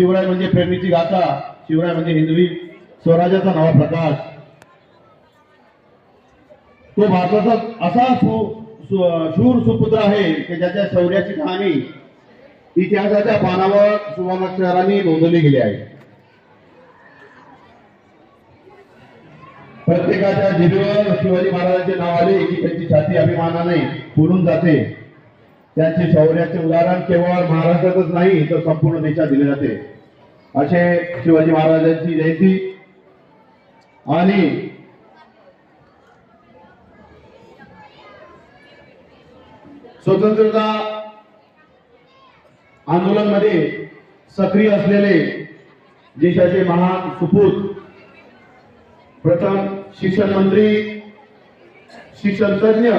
शिवराय म्हणजे प्रेमीची गाथा शिवराय म्हणजे हिंदवी स्वराज्याचा नवा प्रकाश. तो भारताचा असा शूर सुपुत्र आहे की ज्याच्या शौर्याची कहाणी इतिहासाच्या पानावर सुवर्णाक्षरांनी नोंदवली गेली आहे. प्रत्येकाच्या जिभेवर शिवाजी महाराजांचे नाव आले की त्यांची छाती अभिमानाने फुलून जाते. त्यांचे शौर्याचे उदाहरण केवळ महाराष्ट्रातच नाही तर संपूर्ण देशात दिले जाते. असे शिवाजी महाराजांची जयंती आणि स्वतंत्रता आंदोलनमध्ये सक्रिय असलेले देशाचे महान सुपूत प्रथम शिक्षण मंत्री शिक्षण तज्ञ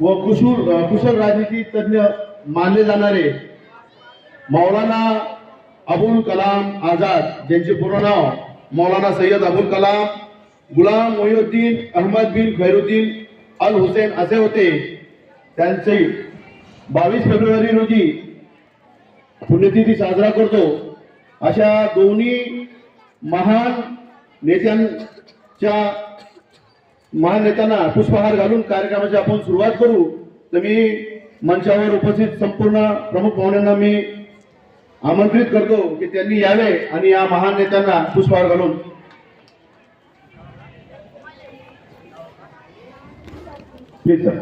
व कुशल कुशल राजनीती तज्ञ मानले जाणारे मौलाना अबुल कलाम आझाद ज्यांचे पूर्ण नाव मौलाना सय्यद अबुल कलाम गुलाम मोहिउद्दीन अहमद बिन खैरुद्दीन अल हुसेन असे होते. त्यांचे बावीस फेब्रुवारी रोजी पुण्यतिथी साजरा करतो. अशा दोन्ही महान नेत्यांच्या महानेत्यांना पुष्पहार घालून कार्यक्रमाची आपण सुरुवात करू. तर मी मंचावर उपस्थित संपूर्ण प्रमुख पाहुण्यांना मी आमंत्रित करतो की त्यांनी यावे आणि या महान नेत्यांना पुष्पहार घालून. Please sir